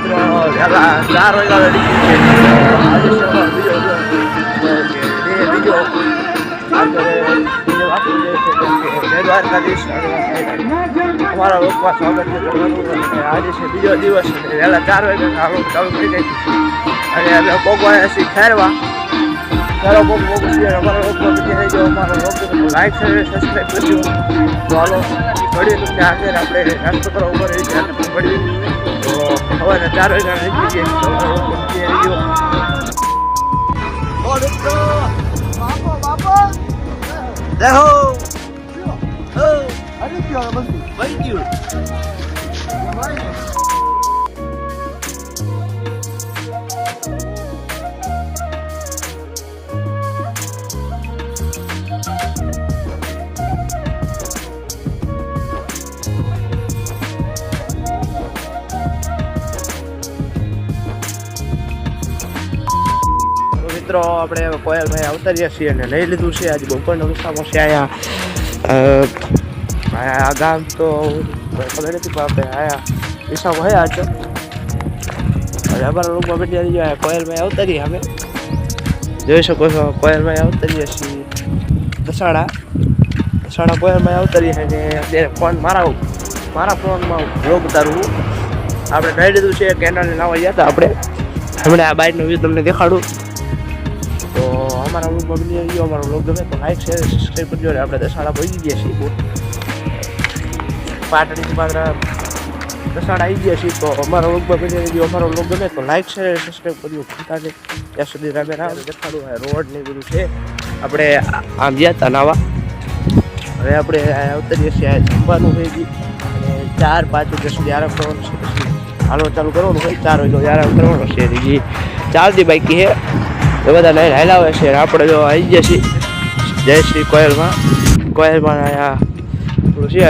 મિત્રો ચાર વાગ્યા બીજો બીજો બીજો અમારા છે બીજો દિવસ વહેલા ચાર વાગ્યા આ ચાલુ થઈ ગઈ અને અમે પોગવાયા છીએ ખેરવા ચાલો બહુ બહુ ખુશી અમારા લોકો બધી થઈ ગયો અમારો લોકો લાઈક શેર સબસ્ક્રાઈબ કરજો ચાલો ઘડી ત્યાં આગળ આપણે નાસ્તો ઉપર રહી ગયા મળ્યું તો સવારે ચાર વાગ્યા નીકળી જઈએ તો અમારા લોકો બધી આવી ગયો દેખો વહી મિત્રો, આપણે કોયલભાઈ અવતરીએ છીએ અને લઈ લીધું છે આજે બપોરનો વિસ્તારમાં છે અહીંયા. આ ગામ તો ખબર નથી, પણ આપણે આયા વિસામો હોય આજે હવે અમારા રૂમમાં બેઠી આવી ગયા, કોયલભાઈ અવતરીએ અમે. જોઈ શકો છો, કોયલભાઈ અવતરીએ છીએ. દસાડા દસાડા કોયલભાઈ અવતરીએ છે અને અત્યારે ફોન મારા મારા ફોનમાં બ્લોગ ઉતારવું આપણે લઈ લીધું છે કેન્ડલને લાવવા ગયા હતા આપણે. હમણાં આ બાઇકનો વ્યૂ તમને દેખાડું. તો અમારા વ્લોગમાં બની ગયો અમારો વ્લોગ ગમે તો લાઈક શેર સબસ્ક્રાઈબ કરજો અને આપણે દસાડા પહોંચી ગયા છીએ પાટણી પાટણીથી માત્ર દસાડા આવી ગયા છીએ તો અમારા વ્લોગમાં બની ગયો અમારો વ્લોગ ગમે તો લાઈક શેર સબસ્ક્રાઈબ કરજો. ભૂલતા છે ત્યાં સુધી રામે રામ. દેખાડું આ રોડ ને બધું છે. આપણે આમ ગયા હતા નાવા. હવે આપણે ઉતરીએ છીએ જમવાનું હોય ગયું. અને ચાર પાંચ વાગ્યા સુધી આરામ કરવાનો છે. હાલો ચાલુ કરવાનું હોય ચાર વાગ્યા આરામ કરવાનો છે. બીજી ચાલતી બાઈક છે. એ બધા લઈને હલાવે છે. આપણે જો આવી ગયા છીએ. જય શ્રી કોયલમાં. કોયલમાં અહીંયા પેલું છે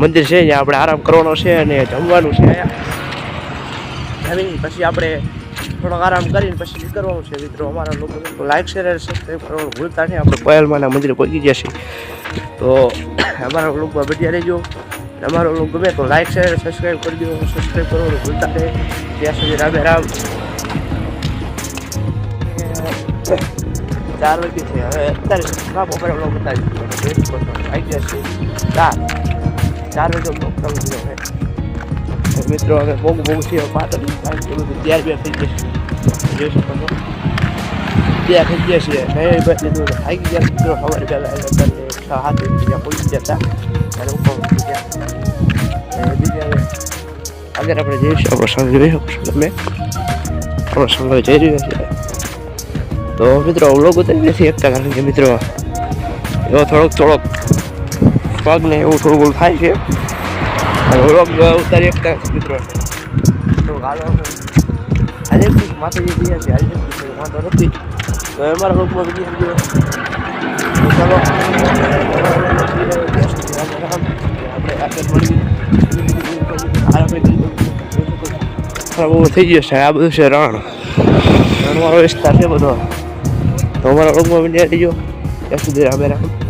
મંદિર છે જ્યાં આપણે આરામ કરવાનો છે અને જમવાનું છે અહીંયા. જમી પછી આપણે થોડોક આરામ કરીને પછી નીકળવાનું છે મિત્રો. અમારા લોકો લાઈક શેર અને સબસ્ક્રાઈબ કરવાનું ભૂલતા નહીં. આપણે કોયલમાં મંદિરે પહોંચી ગયા છીએ. તો અમારા લોકમાં બધી રહેજો. અમારો લોક ગમે તો લાઈક શેર સબસ્ક્રાઈબ કરી દો સબસ્ક્રાઈબ કરવાનું ભૂલતા નહીં. ત્યાં સુધી રામે રામ. ચાર વાગે છે. હવે અત્યારે ઘણા બપોરે બ્લોગ દીધો. આવી ગયા છે. ચાર. ચાર વાગે બ્લોગ ચાલુ કર્યો હવે. મિત્રો, હવે બહુ બહુ છે. પાત્ર પેલું તૈયાર બે થઈ જશે જોઈ શકો છો. ત્યાં થઈ ગયા છીએ નહીં બસ લીધું થાકી ગયા મિત્રો. સવારે પહેલાં એટલે છ, સાત ત્યાં પહોંચી ગયા હતા. ત્યારે ઉપર ગયા. બીજા આગળ આપણે જઈશું. આપણો સંઘ જોઈ શકો તમે આપણો સંઘ જઈ રહ્યો છે. તો મિત્રો વ્લોગ ઉતારી નથી એકતા કારણ કે મિત્રો એવો થોડોક થોડોક પગ ને એવું થોડું ઘણું થાય છે વ્લોગ ઉતારી એકતા મિત્રો તો હાલો આજે માતાજી ગયા છે આજે નથી તો અમારા લોકમાં બધી સમજો ચાલો આપણે થઈ ગયો છે આ બધું છે રણ રણવાળો વિસ્તાર છે બધો તો અમારા લોકમાં બની રહીજો ત્યાં સુધી રામે રામ